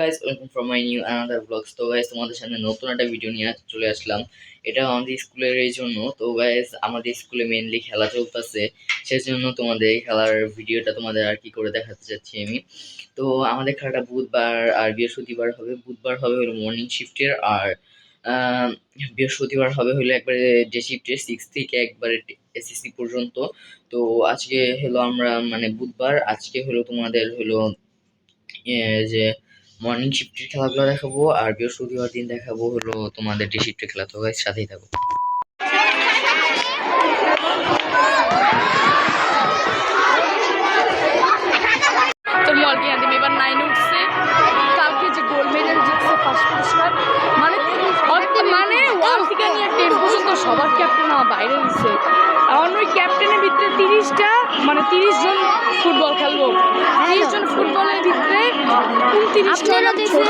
Guys welcome from my new another blogs তো guys তোমাদের সামনে নতুন একটা ভিডিও নিয়ে চলে আসলাম। এটা আমাদের স্কুলের এই জন্য। তো গাইস আমাদের স্কুলে মেনলি খেলা চলতেছে। সেজন্য তোমাদের খেলার ভিডিওটা তোমাদের আর কি করে দেখাতে চাচ্ছি আমি। তো, আমাদের খেলাটা বুধবার আর বৃহস্পতিবার হবে। বুধবার হবে হলো মর্নিং শিফটের আর বৃহস্পতিবার হবে হলো একবারে ডে শিফটের সিক্স থেকে একবারে এসএসসি পর্যন্ত। তো, আজকে হলো আমরা মানে বুধবার, আজকে হলো তোমাদের হলো যে মর্নিং শিফটের খেলাগুলো দেখাবো, আর বৃহস্পতিবার দিন দেখাবো হলো তোমাদের ডে শিফটের খেলা তো সাথেই থাকো। মানে মানে সবার বাইরে ক্যাপ্টেনের তিরিশটা মানে তিরিশ জন ফুটবল খেলব। তিরিশ জন উনত্রিশটা আপনারা দেখছেন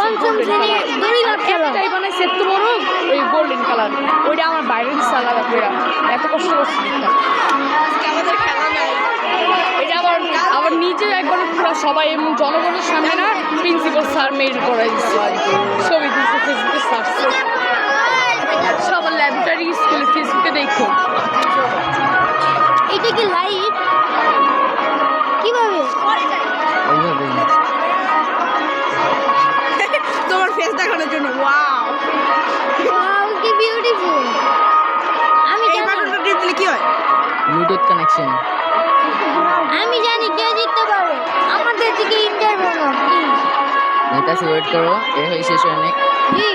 পঞ্চম শ্রেণির দড়িঘাট খেলা একটাই বানাইছে এত বড় ওই গোল্ডেন কালার। ওইটা আমার বাইরে দিচ্ছে আলাদা এত কষ্ট করছে। আমাদের খেলা নাই। এটা আবার আবার নিজে একবার পুরো সবাই এবং জনগণের সামনে না প্রিন্সিপাল স্যার মেল করাই দিচ্ছে ছবি দিচ্ছে ফেসবুকে সার্চে সবার ল্যাবরেটরি স্কুলে ফেসবুকে দেখো। ব্লুটুথ আমি জানি কে জিততে পারে। আমাদের দিকে ইন্টারভিউ নাও প্লিজ নেতাসি ওয়েট করো এ হইছে অনেক জি।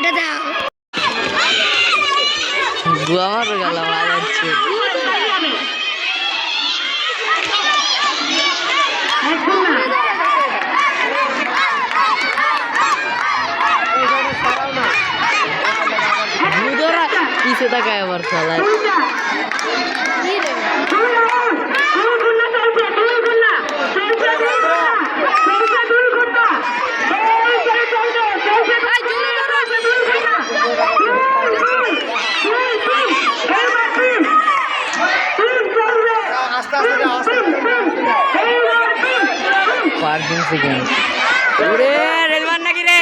ওইটা দাও। আমার গেল বুধরা পিছে তাকায় আবার খেলায়? পার্কিং সেকেন্ড ওরে রেলমান নাকি রে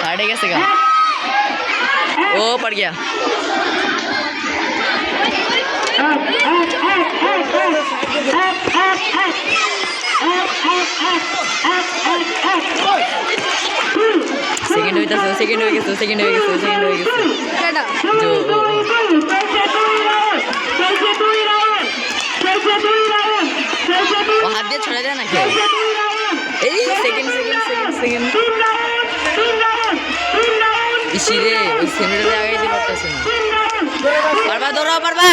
काटे कैसे का ओ पड़ गया সেকেন্ড হইতাছে সেকেন্ড হয়ে গেছে সেকেন্ড হয়ে গেছে সেকেন্ড হয়ে গেছে। जो ও হাত দিয়ে ছড়া দেয় নাকি? এই সেকেন্ড সেকেন্ড সেকেন্ড সেকেন্ড ইসি রে ওই সেমিটারে আগাইতে পারতেছে না। পারবা দৌড়াও পারবা।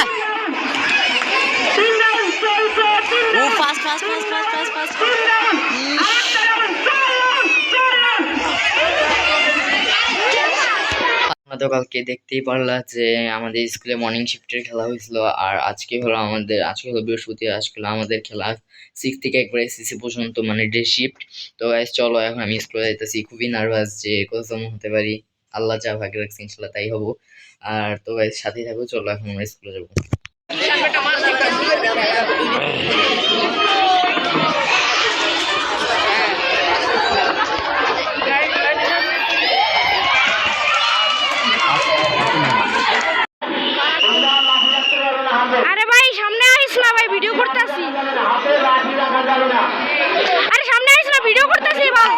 আমরা তো কালকে দেখতেই পারলা যে আমাদের স্কুলে মর্নিং শিফটের খেলা হয়েছিল আর আজকে হলো আমাদের আজকে হলো বৃহস্পতি আজকে হলো আমাদের খেলা সিক্স থেকে একবারে এসএসসি পর্যন্ত মানে ডে শিফট তো গাইস চলো এখন আমি স্কুলে যাইতেছি। খুবই নার্ভাস যে কোথাও হতে পারি। আল্লাহ যা ভাগ্য রাখছে ইনশাল্লাহ তাই হব। আর তো গাইস সাথেই থাকো চলো এখন আমরা স্কুলে যাব। আরে ভাই, সামনে আইস না ভাই ভিডিও করতেছি। আরে সামনে আইস না ভিডিও করতেছি ভাই।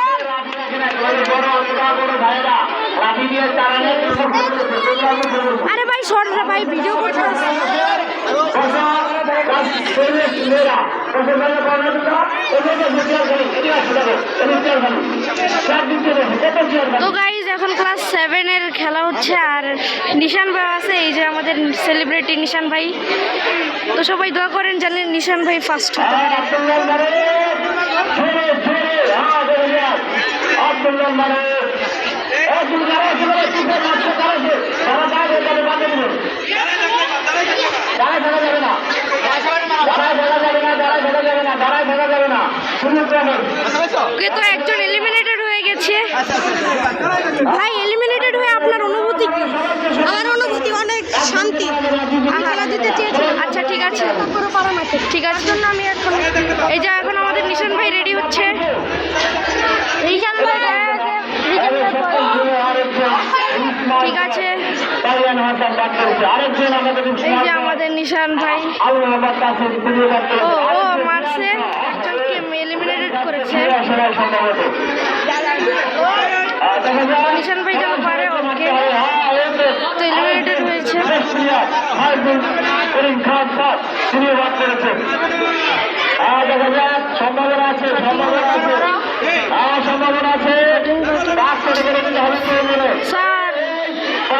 আরে ভাই, শর্ট রে ভাই ভিডিও করতেছি। খেলা হচ্ছে আর নিশান ভাই আছে, এই যে আমাদের সেলিব্রিটি নিশান ভাই। তো সবাই দোয়া করেন জানেন নিশান ভাই ফার্স্ট তো একজন এলিমিনেটেড হয়ে গেছে। ভাই এলিমিনেটেড হয়ে আপনার অনুভূতি কি? আমার অনুভূতি অনেক শান্তি। খেলা দিতে চেয়েছি আচ্ছা ঠিক আছে। ঠিক আছে। জন্য আমি এখন এই যে এখন আমাদের নিশান ভাই রেডি হচ্ছে রিশান ভাই রিশান ঠিক আছে এই যে আমাদের নিশান ভাই ও ও মারছে একজনকে এলিমিনেটেড করেছে নিশান ভাই যেন পারে ওকে তো এলিমিনেটেড হয়েছে সম্ভাবনা আছে সম্ভাবনা আছে হ্যাঁ সম্ভাবনা আছে এখনও আছে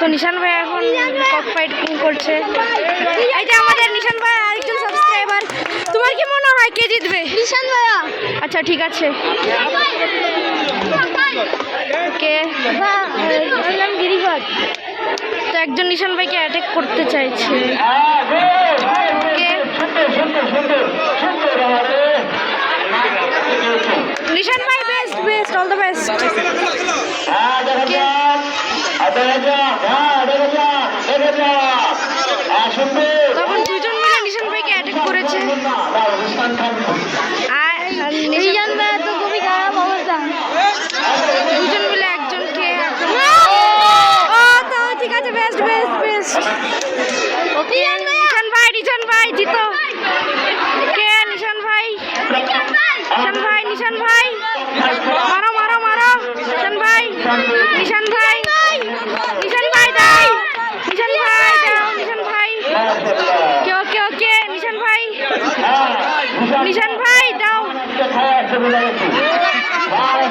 তো নিশান ভাই এখন কক ফাইট করছে। এই যে আমাদের নিশান ভাই আরেকজন সাবস্ক্রাইবার তোমার কি মনে হয় কে জিতবে? রিশান ভাইয়া। আচ্ছা ঠিক আছে। কে? ওর নাম গিরিবাজ তো একজন নিশান ভাইকে অ্যাটাক করতে চাইছে। নিশান ভাই best best all the best তখন দুজন তো তো ভাই জিতো। কে নিশান ভাই? নিশান ভাই মারো মারো মারো নিশান ভাই নিশান ভাই নিশান ভাই দাও নিশান ভাই দাও নিশান ভাই কে ওকে ওকে নিশান ভাই নিশান ভাই দাও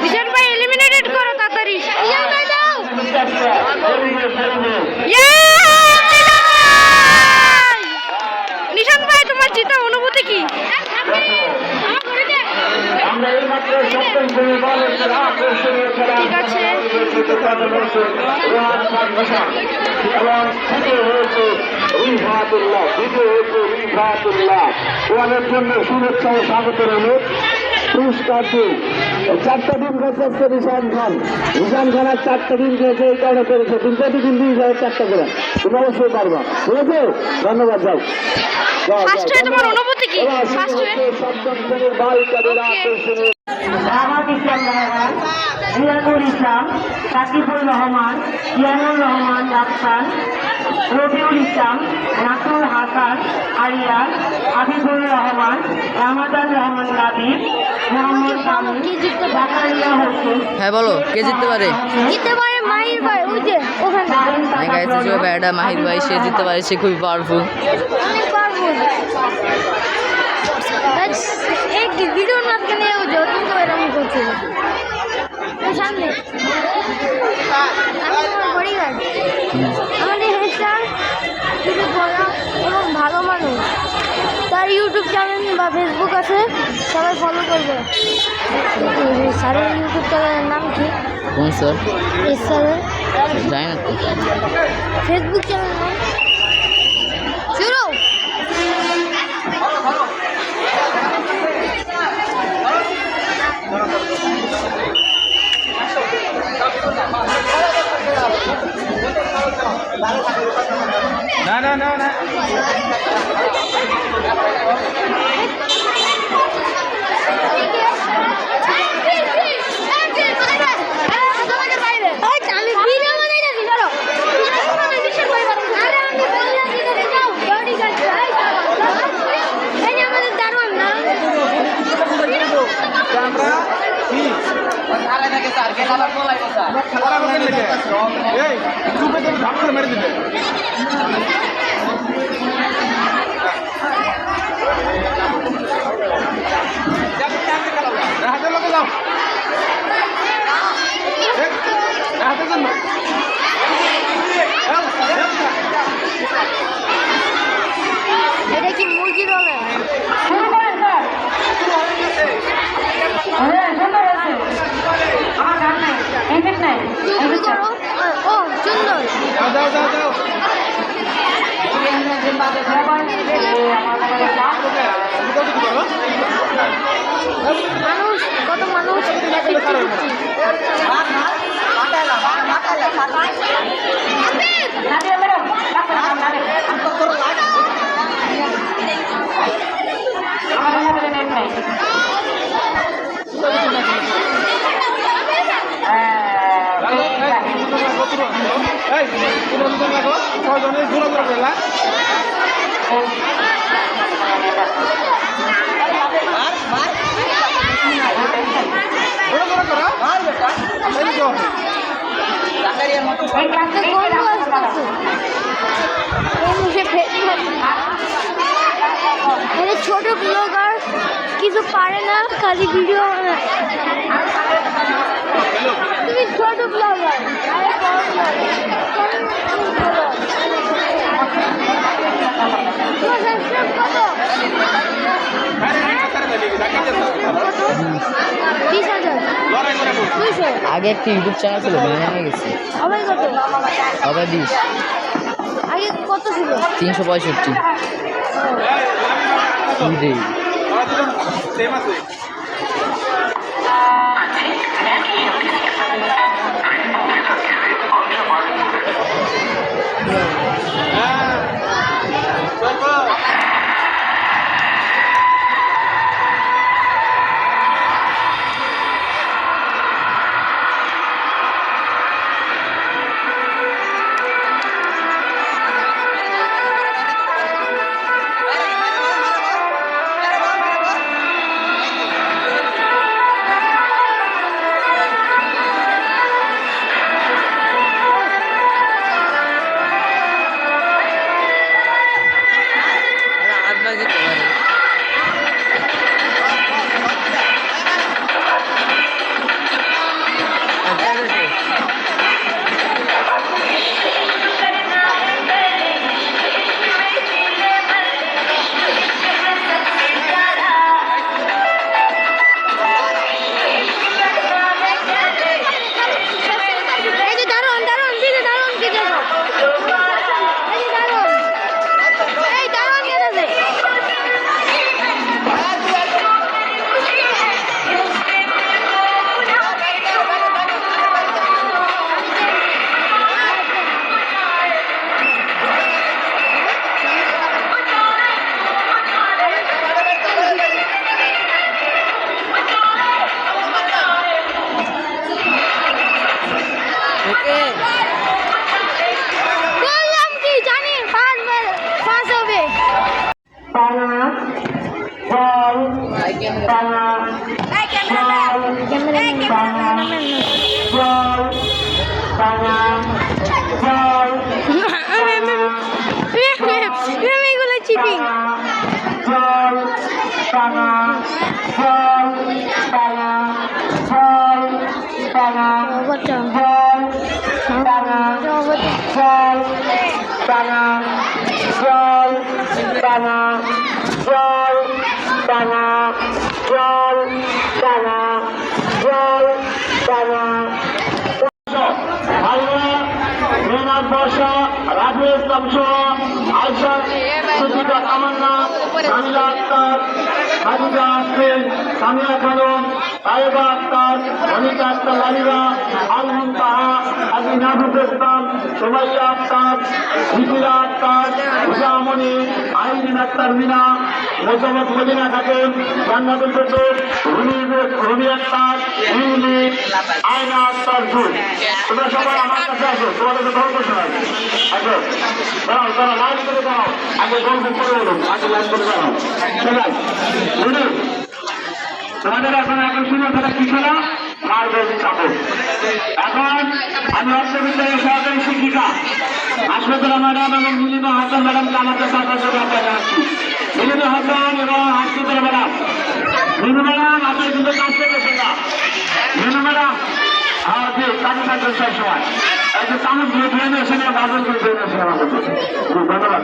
নিশান ভাই এলিমিনেটেড করো তাড়াতাড়ি নিশান ভাই দাও Yay! নিশান ভাই তোমার জিতা অনুভূতি কি? ঠিক আছে। শুভেচ্ছা ও স্বাগত রইল। পুরস্কার দিন চারটা দিন গেছে আজকে রিশান খান। রিশান খান আর চারটা দিন গেছে এই কারণে পেরেছে তিন প্রতিদিন দিন যাবে চারটা করে। তুমি অবশ্যই পারবা। ঠিক আছে? ধন্যবাদ যাও। যাও, মোহাম্মদ ইসলাম রহমান সাকিবুল রহমান ইয়ানুর রহমান ডাক্তার রবিউল ইসলাম নাসুর হাসান আরিয়ান হাবিবুর রহমান রামাদান রহমান মোহাম্মদ জাকারিয়া হোসেন হ্যাঁ বলো কে জিততে পারে? জিততে পারে মাহির ভাই ওই যে ওখানে। গাইছে যে ব্যাটা মাহির ভাই সে জিততে পারে সে খুবই পাওয়ারফুল অনেক ভিডিওর মাঝখানে ও যতন তো এরকম করছে। ওই সামনে। পরিবার আমাদের হেডস্টার খুবই বড় এবং ভালো মানুষ। তার ইউটিউব চ্যানেল বা ফেসবুক আছে সবাই ফলো করবে। স্যারের ইউটিউব চ্যানেলের নাম কি? কোন স্যার? এস স্যারের। জানি না ফেসবুক চ্যানেল নাম নেই। ও সুন্দর। আমাদের মানুষ কত মানুষ ম্যাডাম আমার মোবাইলে নেট নেই এই ক্লাসে গল্প আসতেছে এই মুখে ফেটে মানে ছোট ব্লগার কিছু পারে না খালি ভিডিও তুমি ছোট ব্লগার আরে বড় blogger। তোমার subscribe কত? বিশ হাজার দুইশো আগে একটা ইউটিউব চ্যানেল ছিল? ব্যান হয়ে গেছে। কত হবে বিশ। আগে কত ছিল? তিনশো পঁয়ষট্টি। এই টানা জল টানা জল এগুলো চিপিং জল টানা জল টানা জল টানা বাচ্চা জল টানা জল টানা জল টানা জল টানা জল টানা জল টানা আল্লাহ মেনার বর্ষা রাজু ইসলাম সহ আয়সা তামান্না সামিলা আক্তার হাজিজা আক্তের সামিয়া খানম তায়েবা আক্তার অনিতা আক্তার লালিরা আল মুন্তাহা আজি নাজুক ইসলাম, সুমাইয়া আক্তার জিকিরা আক্তার উষামণি আইরিন আক্তার মিনা মোসাম্মদ মদিনা খাতুন, জান্নাতুল ফেরদৌস, রুমি রুমি আক্তার ইউনি আয়না আক্তার জুল তোমরা সবাই আমার কাছে আসো, তোমাদের গল্প শোনাবে আসো। দাঁড়াও দাঁড়াও, লাইন করে দাঁড়াও। আগে গল্প করে বলুন, আগে লাইন করে দাঁড়াও। সবাই বুঝুন তোমাদের এখন এখন শুনে তারা কি খেলা মার বেশি কাপড় এখন আমি অর্থ বিদ্যালয়ের সহকারী শিক্ষিকা। হাসপাতাল ম্যাডাম এবং মিলিমা হাসান ম্যাডামকে আপনার জন্য আমরা জানাচ্ছি মিলিমা হাসান এবং হাসপাতাল ম্যাডাম। মিনু ম্যাডাম আপনি কিন্তু কাজ করতেছেন না। মিনু ম্যাডাম হ্যাঁ জি, কাজে থাকবেন সব সময় এই দিয়ে ট্রেনে এসে বাজার করে ট্রেনে এসে আমার ধন্যবাদ।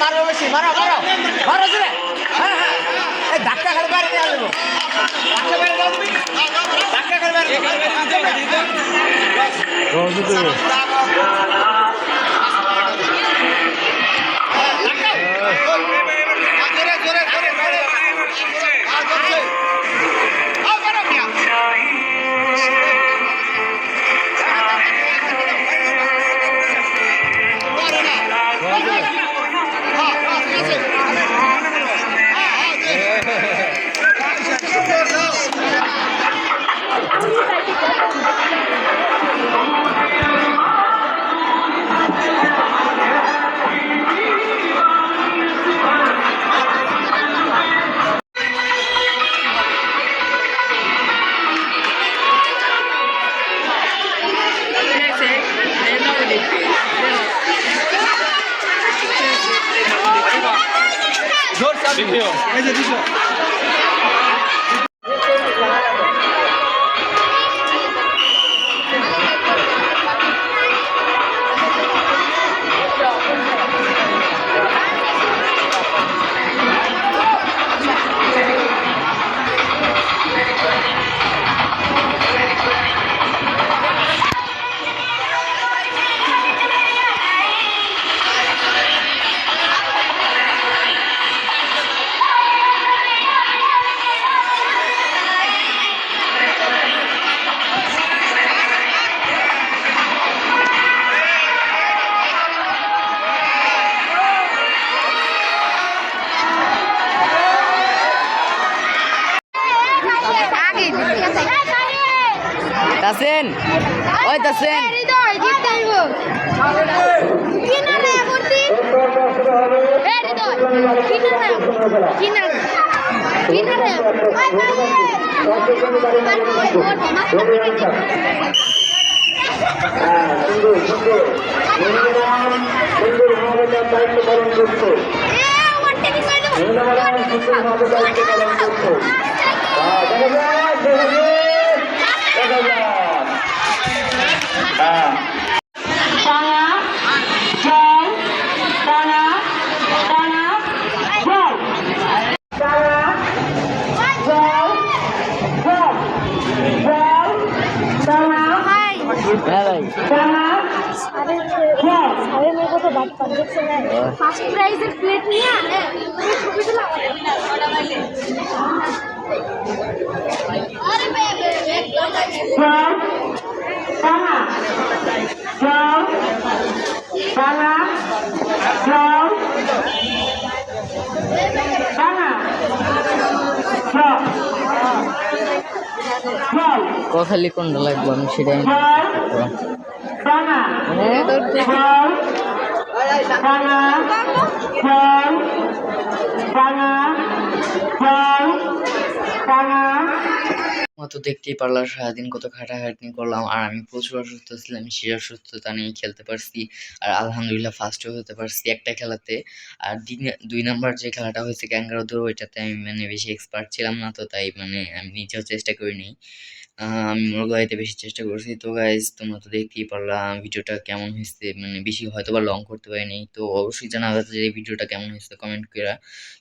মারো বেশি মারো মারো মারো জোরে হ্যাঁ হ্যাঁ ধাক্কা খালি নিয়ে আসব। ধাক্কা না রে হ্যাঁ সুন্দর যাক ফার্স্ট প্রাইজের প্লেট নিয়ে আনে ছবি তুলা আরে বেবে জল টানা জল টানা জল কথালি কোনটা লাগবে আমি সেটাই টানা জল টানা জল টানা জল তোমরা তো দেখতেই পারলা, সারাদিন কত খাটাখাটনি করলাম, আর আমি প্রচুর অসুস্থ ছিলাম, সেই অসুস্থতা নিয়ে খেলতে পারছি, আর আলহামদুলিল্লাহ ফার্স্টও হতে পারছি একটা খেলাতে, আর দুই নাম্বার যে খেলাটা হয়েছে ক্যাঙ্গারো দৌড় ওইটাতে আমি মানে বেশি এক্সপার্ট ছিলাম না তো, তাই মানে আমি নিজেও চেষ্টা করিনি। আমি মোরগাইতে বেশি চেষ্টা করছি, তো গাইজ তোমরা তো দেখতেই পারলা, ভিডিওটা কেমন হয়েছে মানে বেশি হয়তো বা লং করতে পারিনি, তো অবশ্যই জানাবে যে এই ভিডিওটা কেমন হয়েছে কমেন্ট করে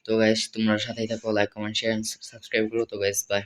তো গাইজ তোমরা সাথেই থাকো লাইক কমেন্ট শেয়ার সাবস্ক্রাইব করো, তো গাইজ বাই